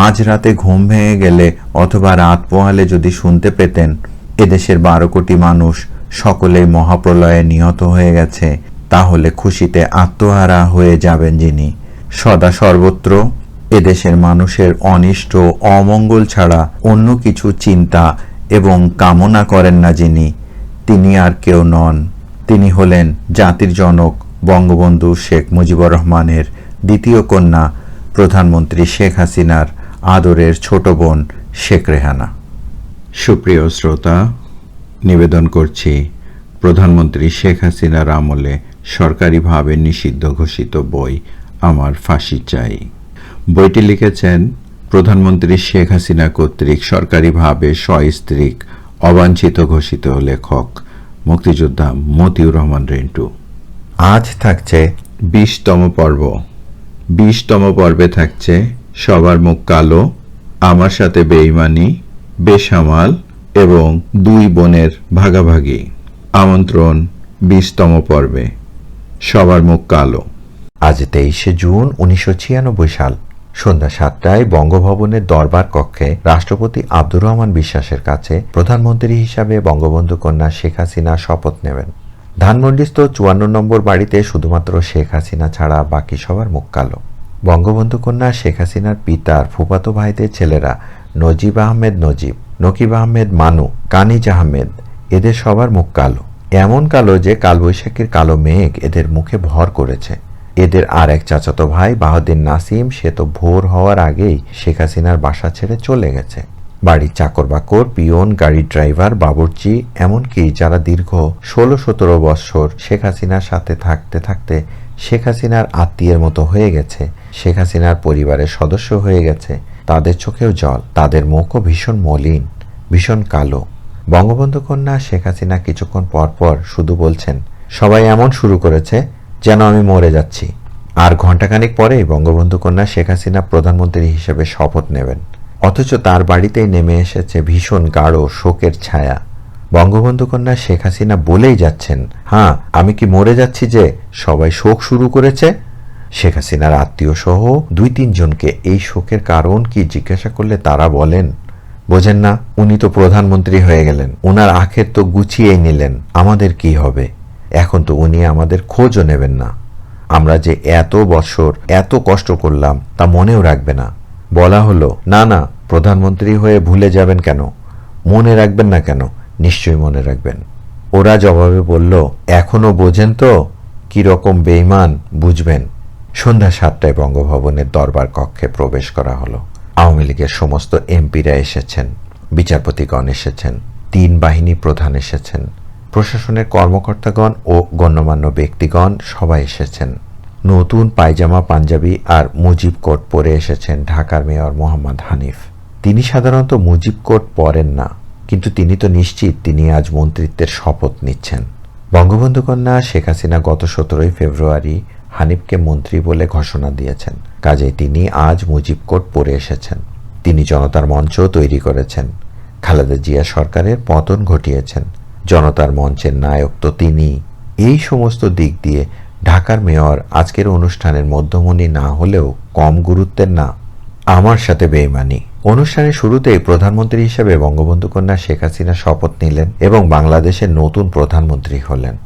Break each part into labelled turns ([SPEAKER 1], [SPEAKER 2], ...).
[SPEAKER 1] মাঝরাতে ঘুম ভেঙে গেলে অথবা রাত পোহালে যদি শুনতে পেতেন, এদেশের বারো কোটি মানুষ সকলেই মহাপ্রলয়ে নিহত হয়ে গেছে, তাহলে খুশিতে আত্মহারা হয়ে যাবেন যিনি। সদা সর্বত্র এদেশের মানুষের অনিষ্ট অমঙ্গল ছাড়া অন্য কিছু চিন্তা এবং কামনা করেন না যিনি, তিনি আর কেউ নন। তিনি হলেন জাতির জনক বঙ্গবন্ধু শেখ মুজিবুর রহমানের দ্বিতীয় কন্যা প্রধানমন্ত্রী শেখ হাসিনার আদরের ছোট বোন শেখ রেহানা। সুপ্রিয় শ্রোতা নিবেদন করছি প্রধানমন্ত্রী শেখ হাসিনার আমলে সরকারিভাবে নিষিদ্ধ ঘোষিত বই আমার ফাঁসি চাই। বইটি লিখেছেন প্রধানমন্ত্রী শেখ হাসিনা কর্তৃক সরকারিভাবে সস্ত্রীক অবাঞ্ছিত ঘোষিত লেখক মুক্তিযোদ্ধা মতিউর রহমান রেন্টু। আজ থাকছে বিশতম পর্ব। বিশতম পর্বে থাকছে সবার মুখ কালো, আমার সাথে বেইমানি বেসামাল এবং দুই বোনের ভাগাভাগি। আমন্ত্রণ বিশতম পর্বে। সবার মুখ কালো। আজ তেইশে জুন উনিশশো ছিয়ানব্বই সাল। সন্ধ্যা সাতটায় বঙ্গভবনের দরবার কক্ষে রাষ্ট্রপতি আব্দুর রহমান বিশ্বাসের কাছে প্রধানমন্ত্রী হিসাবে বঙ্গবন্ধু কন্যা শেখ হাসিনা শপথ নেবেন। ধানমন্ডিস্থ চুয়ান্ন নম্বর বাড়িতে শুধুমাত্র শেখ হাসিনা ছাড়া বাকি সবার মুখ কালো। বঙ্গবন্ধু কন্যা শেখ হাসিনার পিতার ফুফাতো ভাইদের ছেলেরা নজিব আহমেদ নজিব, নকিব আহমেদ মানু, কানিজ আহমেদ, এদের সবার মুখ কালো। এমন কালো যে কালবৈশাখীর কালো মেঘ এদের মুখে ভর করেছে। এদের আর এক চাচাতো ভাই বাহাউদ্দিন নাসিম, সে তো ভোর হওয়ার আগেই শেখ হাসিনার বাসা ছেড়ে চলে গেছে। বাড়ির চাকর বাকর পিয়ন, গাড়ির ড্রাইভার, বাবুর্চি, এমনকি যারা দীর্ঘ ষোলো সতেরো বৎসর শেখ হাসিনার সাথে থাকতে থাকতে শেখ হাসিনার আত্মীয়ের মতো হয়ে গেছে, শেখ হাসিনার পরিবারের সদস্য হয়ে গেছে, তাদের চোখেও জল, তাদের মুখও ভীষণ মলিন, ভীষণ কালো। বঙ্গবন্ধু কন্যা শেখ হাসিনা কিছুক্ষণ পর পর শুধু বলছেন, সবাই এমন শুরু করেছে যেন আমি মরে যাচ্ছি। আর ঘণ্টাখানিক পরেই বঙ্গবন্ধু কন্যা শেখ হাসিনা প্রধানমন্ত্রী হিসেবে শপথ নেবেন। অথচ তার বাড়িতেই নেমে এসেছে ভীষণ গাঢ় শোকের ছায়া। বঙ্গবন্ধু কন্যা শেখ হাসিনা বলেই যাচ্ছেন হ্যাঁ আমি কি মরে যাচ্ছি যে সবাই শোক শুরু করেছে? শেখ হাসিনার আত্মীয় সহ দুই তিনজনকে এই শোকের কারণ কি জিজ্ঞাসা করলে তারা বলেন, বোঝেন না, উনি তো প্রধানমন্ত্রী হয়ে গেলেন ওনার আখের তো গুছিয়েই নিলেন, আমাদের কি হবে? এখন তো উনি আমাদের খোঁজও নেবেন না। আমরা যে এত বছর এত কষ্ট করলাম, তা মনেও রাখবে না। বলা হলো, না না, প্রধানমন্ত্রী হয়ে ভুলে যাবেন কেন? মনে রাখবেন না কেন? নিশ্চয়ই মনে রাখবেন। ওরা জবাবে বলল, এখনও বোঝেন তো কি রকম বেইমান বুঝবেন। সন্ধ্যা সাতটায় বঙ্গভবনের দরবার কক্ষে প্রবেশ করা হলো। আওয়ামী লীগের সমস্ত এমপিরা এসেছেন, বিচারপতিগণ এসেছেন, তিন বাহিনী প্রধান এসেছেন, প্রশাসনের কর্মকর্তাগণ ও গণ্যমান্য ব্যক্তিগণ সবাই এসেছেন। নতুন পায়জামা, পাঞ্জাবি আর মুজিব কোট পরে এসেছেন ঢাকার মেয়র মোহাম্মদ হানিফ। তিনি সাধারণত মুজিব কোট পরেন না। কিন্তু তিনি তো নিশ্চিত তিনি আজ মন্ত্রিত্বের শপথ নিচ্ছেন। বঙ্গবন্ধু কন্যা শেখ হাসিনা গত সতেরোই ফেব্রুয়ারি হানিফকে মন্ত্রী বলে ঘোষণা দিয়েছেন। কাজেই তিনি আজ মুজিব কোট পরে এসেছেন। তিনি জনতার মঞ্চ তৈরি করেছেন। খালেদা জিয়া সরকারের পতন ঘটিয়েছেন। জনতার মঞ্চের নায়ক তো তিনি। এই সমস্ত দিক দিয়ে ঢাকার মেয়র আজকের অনুষ্ঠানের মধ্যমণি না হলেও কম গুরুত্বের না। আমার সাথে বেইমানি। অনুষ্ঠানের শুরুতেই প্রধানমন্ত্রী হিসেবে বঙ্গবন্ধু কন্যা শেখ হাসিনা শপথ নিলেন এবং বাংলাদেশের নতুন প্রধানমন্ত্রী হলেন।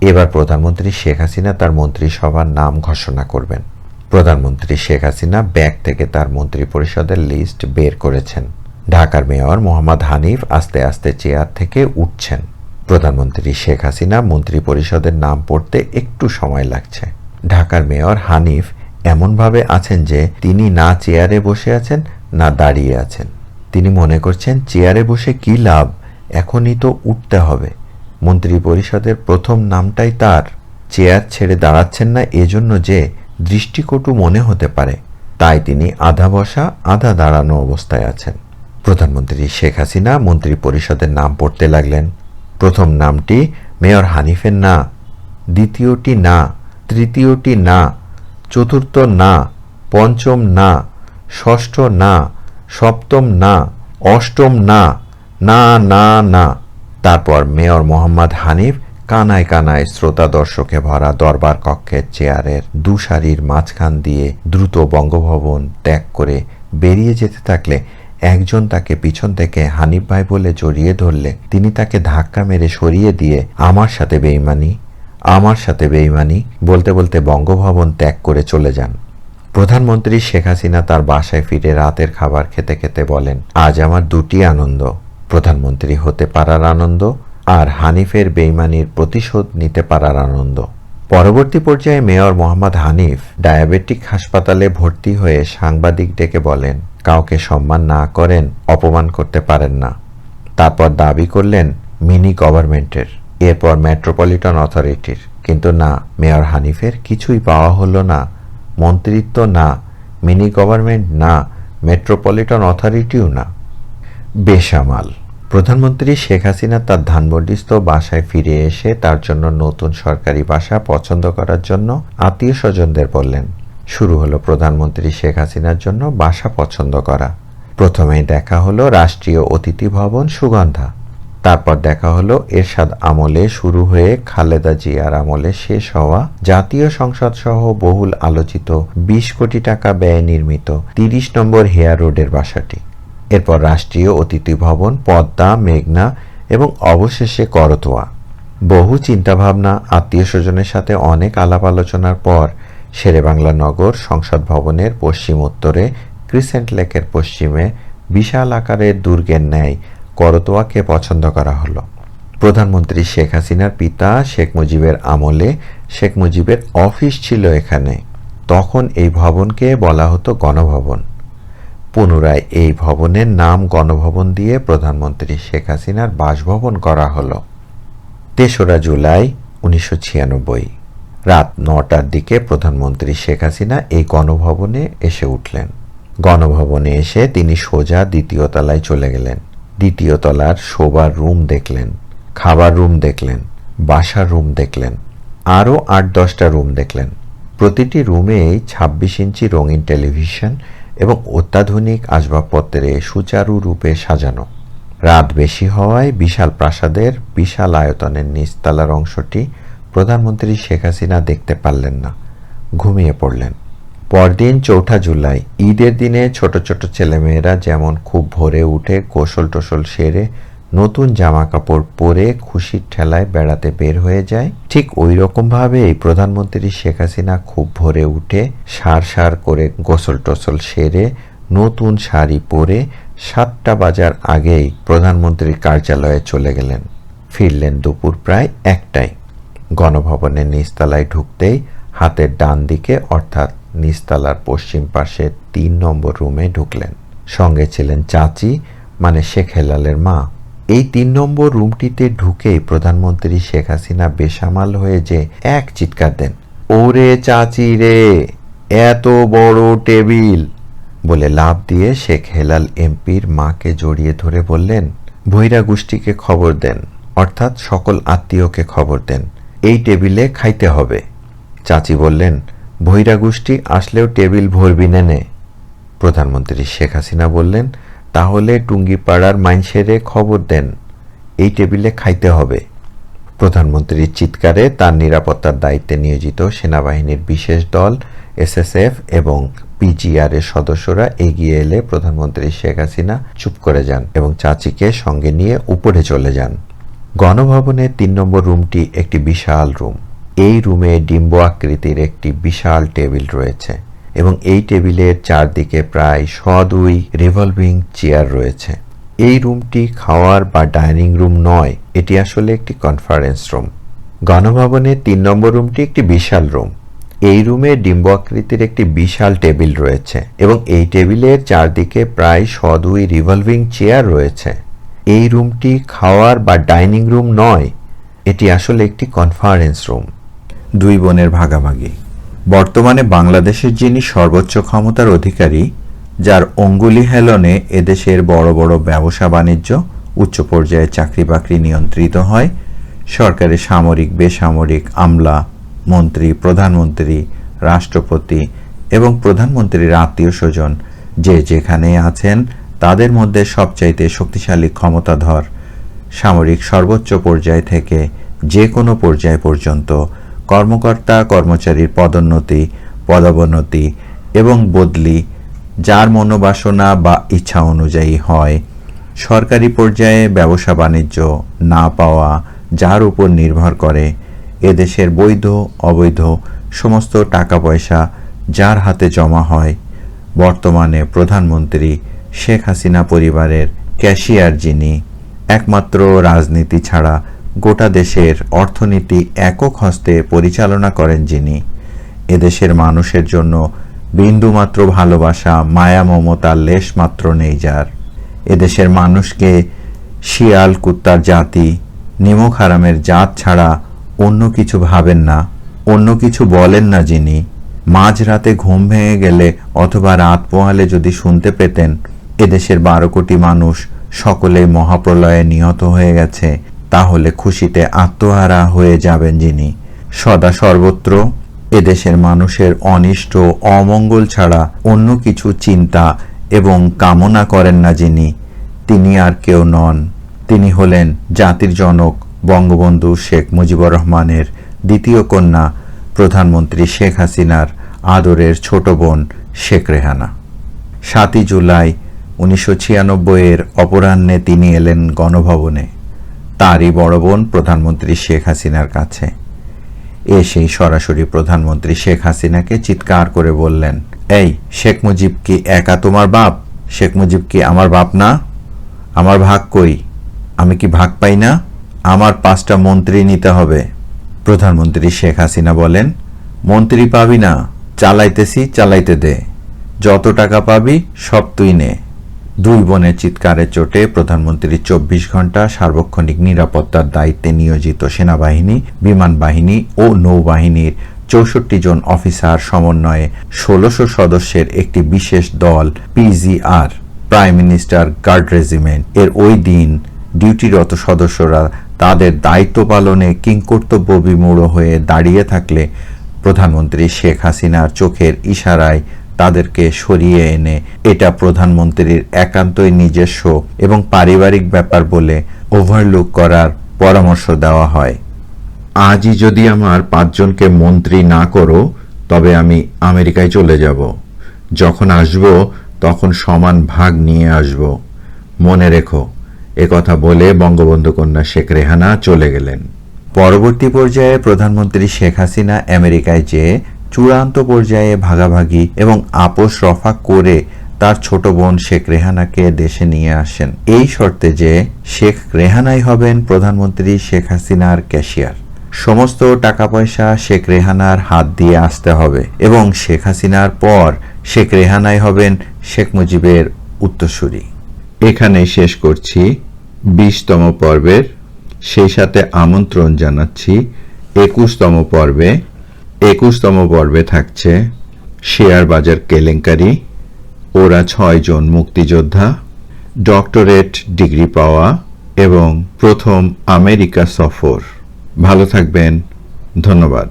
[SPEAKER 1] এবার প্রধানমন্ত্রী শেখ হাসিনা তার মন্ত্রিসভার নাম ঘোষণা করবেন। প্রধানমন্ত্রী শেখ হাসিনা ব্যাগ থেকে তার মন্ত্রী পরিষদের লিস্ট বের করেছেন। ঢাকার মেয়র মোহাম্মদ হানিফ আস্তে আস্তে চেয়ার থেকে উঠছেন। প্রধানমন্ত্রী শেখ হাসিনা মন্ত্রী পরিষদের নাম পড়তে একটু সময় লাগছে। ঢাকার মেয়র হানিফ এমনভাবে আছেন যে তিনি না চেয়ারে বসে আছেন না দাঁড়িয়ে আছেন। তিনি মনে করছেন, চেয়ারে বসে কি লাভ? এখনই তো উঠতে হবে। মন্ত্রী পরিষদের প্রথম নামটাই তার। চেয়ার ছেড়ে দাঁড়াচ্ছেন না এজন্য যে দৃষ্টিকটু মনে হতে পারে, তাই তিনি আধা বসা, আধা দাঁড়ানো অবস্থায় আছেন। প্রধানমন্ত্রী শেখ হাসিনা মন্ত্রী পরিষদের নাম পড়তে লাগলেন। প্রথম নামটি মেয়র হানিফের না, দ্বিতীয়টি না, তৃতীয়টি না, চতুর্থ না, পঞ্চম না ষষ্ঠ না, সপ্তম না, অষ্টম না না না না। তারপর মেয়র মোহাম্মদ হানিফ কানায় কানায় শ্রোতা দর্শকে ভরা দরবার কক্ষের চেয়ারের দুসারির মাঝখান দিয়ে দ্রুত বঙ্গভবন ত্যাগ করে বেরিয়ে যেতে থাকলে একজন তাকে পিছন থেকে হানিফ ভাই বলে জড়িয়ে ধরলে, তিনি তাকে ধাক্কা মেরে সরিয়ে দিয়ে, আমার সাথে বেইমানি, আমার সাথে বেইমানি, বলতে বলতে বঙ্গভবন ত্যাগ করে চলে যান। প্রধানমন্ত্রী শেখ হাসিনা তার বাসায় ফিরে রাতের খাবার খেতে খেতে বলেন, আজ আমার দুটি আনন্দ। প্রধানমন্ত্রী হতে পারার আনন্দ আর হানিফের বেইমানির প্রতিশোধ নিতে পারার আনন্দ। পরবর্তী পর্যায়ে মেয়র মোহাম্মদ হানিফ ডায়াবেটিক হাসপাতালে ভর্তি হয়ে সাংবাদিক ডেকে বলেন, কাউকে সম্মান না করেন, অপমান করতে পারেন না। তারপর দাবি করলেন মিনি গভর্নমেন্টের, এরপর মেট্রোপলিটন অথরিটির। কিন্তু না, মেয়র হানিফের কিছুই পাওয়া হলো না। মন্ত্রিত্ব না, মিনি গভর্নমেন্ট না, মেট্রোপলিটন অথরিটিও না। বেসামাল। প্রধানমন্ত্রী শেখ হাসিনা তার ধানমন্ডিস্থ বাসায় ফিরে এসে তার জন্য নতুন সরকারি বাসা পছন্দ করার জন্য আত্মীয় স্বজনদের বললেন, শুরু হলো প্রধানমন্ত্রী শেখ হাসিনার জন্য বাসা পছন্দ করা। প্রথমেই দেখা হলো রাষ্ট্রীয় অতিথি ভবন সুগন্ধা। তারপর দেখা হলো এরশাদ আমলে শুরু হয়ে খালেদা জিয়ার আমলে শেষ হওয়া জাতীয় সংসদ সহ বহুল আলোচিত বিশ কোটি টাকা ব্যয়ে নির্মিত তিরিশ নম্বর হেয়ার রোডের বাসাটি। এরপর রাষ্ট্রীয় অতিথি ভবন, পদ্মা, মেঘনা এবং অবশেষে করতোয়া। বহু চিন্তাভাবনা আত্মীয় স্বজনের সাথে অনেক আলাপ আলোচনার পর শেরেবাংলা নগর সংসদ ভবনের পশ্চিম উত্তরে ক্রিসেন্ট লেকের পশ্চিমে বিশাল আকারের দুর্গের ন্যায় করতোয়াকে পছন্দ করা হলো। প্রধানমন্ত্রী শেখ হাসিনার পিতা শেখ মুজিবের আমলে শেখ মুজিবের অফিস ছিল এখানে। তখন এই ভবনকে বলা হতো গণভবন। পুনরায় এই ভবনের নাম গণভবন দিয়ে প্রধানমন্ত্রী শেখ হাসিনার বাসভবন করা হলো। তেসরা জুলাই উনিশশো ছিয়ানব্বই, রাত নটার দিকে প্রধানমন্ত্রী শেখ হাসিনা এই গণভবনে এসে উঠলেন। গণভবনে এসে তিনি সোজা দ্বিতীয় তলায় চলে গেলেন। দ্বিতীয় তলার শোবার রুম দেখলেন, খাবার রুম দেখলেন, বাসার রুম দেখলেন, আরও আট দশটা রুম দেখলেন। প্রতিটি রুমেই ছাব্বিশ ইঞ্চি রঙিন টেলিভিশন এবং অত্যাধুনিক আসবাবপত্রে সুচারু রূপে সাজানো। রাত বেশি হওয়ায় বিশাল প্রাসাদের বিশাল আয়তনের নিচতলার অংশটি প্রধানমন্ত্রী শেখ হাসিনা দেখতে পারলেন না, ঘুমিয়ে পড়লেন। পরদিন চৌঠা জুলাই। ঈদের দিনে ছোট ছোট ছেলেমেয়েরা যেমন খুব ভোরে উঠে গোসল টোসল সেরে নতুন জামা কাপড় পরে খুশির ঠেলায় বেড়াতে বের হয়ে যায়, ঠিক ওই রকমভাবে এই প্রধানমন্ত্রী শেখ হাসিনা খুব ভোরে উঠে সার সার করে গোসল টোসল সেরে নতুন শাড়ি পরে সাতটা বাজার আগেই প্রধানমন্ত্রীর কার্যালয়ে চলে গেলেন। ফিরলেন দুপুর প্রায় একটায়। গণভবনের নিচতলায় ঢুকতেই হাতের ডান দিকে, অর্থাৎ নিচতলার পশ্চিম পাশে তিন নম্বর রুমে ঢুকলেন। সঙ্গে ছিলেন চাচি মানে শেখ হেলালের মা। এই তিন নম্বর রুমটিতে ঢুকেই প্রধানমন্ত্রী শেখ হাসিনা বেসামাল হয়ে যে এক চিৎকার দেন, ওরে চাচি রে, এত বড় টেবিল! বলে লাভ দিয়ে শেখ হেলাল এমপির মাকে জড়িয়ে ধরে বললেন, ভৈরা গোষ্ঠীকে খবর দেন, অর্থাৎ সকল আত্মীয়কে খবর দেন, এই টেবিলে খাইতে হবে। চাচি বললেন ভৈরা গোষ্ঠী আসলেও টেবিল ভরবি নেনে প্রধানমন্ত্রী শেখ হাসিনা বললেন, তাহলে টুঙ্গিপাড়ার মাইনসেরে খবর দেন, এই টেবিলে খাইতে হবে। প্রধানমন্ত্রীর চিৎকারে তার নিরাপত্তার দায়িত্বে নিয়োজিত সেনাবাহিনীর বিশেষ দল, এসএসএফ এবং পিজিআর এর সদস্যরা এগিয়ে এলে প্রধানমন্ত্রী শেখ হাসিনা চুপ করে যান এবং চাচিকে সঙ্গে নিয়ে উপরে চলে যান। গণভবনের তিন নম্বর রুমটি একটি বিশাল রুম। এই রুমে ডিম্ব আকৃতির একটি বিশাল টেবিল রয়েছে এবং এই টেবিলের চারদিকে প্রায় দুই রিভলভিং চেয়ার রয়েছে। এই রুমটি খাওয়ার বা ডাইনিং রুম নয়, এটি আসলে একটি কনফারেন্স রুম। গণভবনের তিন নম্বর রুমটি একটি বিশাল রুম। এই রুমে ডিম্ব আকৃতির একটি বিশাল টেবিল রয়েছে এবং এই টেবিলের চারদিকে প্রায় দুই রিভলভিং চেয়ার রয়েছে। এই রুমটি খাওয়ার বা ডাইনিং রুম নয়, এটি আসলে একটি কনফারেন্স রুম। দুই বোনের ভাগাভাগি। বর্তমানে বাংলাদেশের যিনি সর্বোচ্চ ক্ষমতার অধিকারী, যার অঙ্গুলি হেলনে এদেশের বড় বড় ব্যবসা বাণিজ্য, উচ্চ পর্যায়ে চাকরি বাকরি নিয়ন্ত্রিত হয়, সরকারের সামরিক, বেসামরিক, আমলা, মন্ত্রী, প্রধানমন্ত্রী, রাষ্ট্রপতি এবং প্রধানমন্ত্রীর আত্মীয় স্বজন যে যেখানে আছেন, তাদের মধ্যে সবচাইতে শক্তিশালী ক্ষমতাধর, সামরিক সর্বোচ্চ পর্যায় থেকে যে কোনো পর্যায় পর্যন্ত কর্মকর্তা, কর্মচারীর পদোন্নতি, পদাবনতি এবং বদলি যার মনোবাসনা বা ইচ্ছা অনুযায়ী হয়, সরকারি পর্যায়ে ব্যবসা বাণিজ্য না পাওয়া যার উপর নির্ভর করে এদেশের বৈধ, অবৈধ সমস্ত টাকা পয়সা যার হাতে জমা হয়। বর্তমানে প্রধানমন্ত্রী শেখ হাসিনা পরিবারের ক্যাশিয়ার যিনি, একমাত্র রাজনীতি ছাড়া গোটা দেশের অর্থনীতি একক হস্তে পরিচালনা করেন যিনি। এদেশের মানুষের জন্য বিন্দুমাত্র ভালোবাসা, মায়া মমতার লেশ মাত্র নেই যার। এদেশের মানুষকে শিয়াল, কুত্তার জাতি নিমক হারামের জাত ছাড়া অন্য কিছু ভাবেন না, অন্য কিছু বলেন না যিনি। মাঝরাতে ঘুম ভেঙে গেলে অথবা রাত পোহালে যদি শুনতে পেতেন, এদেশের বারো কোটি মানুষ সকলেই মহাপ্রলয়ে নিহত হয়ে গেছে। তাহলে খুশিতে আত্মহারা হয়ে যাবেন যিনি। সদা সর্বত্র এদেশের মানুষের অনিষ্ট অমঙ্গল ছাড়া অন্য কিছু চিন্তা এবং কামনা করেন না যিনি, তিনি আর কেউ নন। তিনি হলেন জাতির জনক বঙ্গবন্ধু শেখ মুজিবুর রহমানের দ্বিতীয় কন্যা, প্রধানমন্ত্রী শেখ হাসিনার আদরের ছোট বোন শেখ রেহানা। সাতই জুলাই উনিশশো ছিয়ানব্বইয়ের অপরাহ্নে তিনি এলেন গণভবনে। তারই বড় বোন প্রধানমন্ত্রী শেখ হাসিনার কাছে। এসেই সরাসরি প্রধানমন্ত্রী শেখ হাসিনাকে চিৎকার করে বললেন, এই, শেখ মুজিব কি একা তোমার বাপ? শেখ মুজিব কি আমার বাপ না? আমার ভাগ কই? আমি কি ভাগ পাই না? আমার পাঁচটা মন্ত্রী নিতে হবে। প্রধানমন্ত্রী শেখ হাসিনা বলেন, মন্ত্রী পাবি না, চালাইতেছি, চালাইতে দে। যত টাকা পাবি, সব তুই নে। দুই বোনের চিৎকারের চোটে প্রধানমন্ত্রীর চব্বিশ ঘণ্টা সার্বক্ষণিক নিরাপত্তার দায়িত্বে নিয়োজিত সেনাবাহিনী, বিমান বাহিনী ও নৌবাহিনীর চৌষট্টি জন অফিসার সমন্বয়ে ষোলোশো সদস্যের একটি বিশেষ দল PGR prime minister guard regiment. এর ওই দিন ডিউটিরত সদস্যরা তাদের দায়িত্ব পালনে কিংকর্তব্য বিমূঢ় হয়ে দাঁড়িয়ে থাকলে প্রধানমন্ত্রী শেখ হাসিনার চোখের ইশারায় তাদেরকে সরিয়ে এনে এটা প্রধানমন্ত্রীর একান্তই নিজস্ব এবং পারিবারিক ব্যাপার বলে ওভারলুক করার পরামর্শ দেওয়া হয়। আজই যদি আমার পাঁচজনকে মন্ত্রী না করো, তবে আমি আমেরিকায় চলে যাব। যখন আসব, তখন সমান ভাগ নিয়ে আসব। মনে রেখো কথা বলে বঙ্গবন্ধু কন্যা শেখ রেহানা চলে গেলেন। পরবর্তী পর্যায়ে প্রধানমন্ত্রী শেখ হাসিনা আমেরিকায় যেয়ে চূড়ান্ত পর্যায়ে ভাগাভাগি এবং আপোষ রফা করে তার ছোট বোন শেখ রেহানাকে দেশে নিয়ে আসেন। এই শর্তে যে শেখ রেহানাই হবেন প্রধানমন্ত্রী শেখ হাসিনার ক্যাশিয়ার। সমস্ত টাকা পয়সা শেখ রেহানার হাত দিয়ে আসতে হবে এবং শেখ হাসিনার পর শেখ রেহানাই হবেন শেখ মুজিবের উত্তরসূরি। এখানে শেষ করছি বিশতম পর্বের। সেই সাথে আমন্ত্রণ জানাচ্ছি একুশতম পর্বে একুশতম পর্বে থাকছে শেয়ার বাজার কেলেঙ্কারি। ওরা ছয়জন মুক্তিযোদ্ধা, ডক্টরেট ডিগ্রি পাওয়া এবং প্রথম আমেরিকা সফর। ভালো থাকবেন। ধন্যবাদ।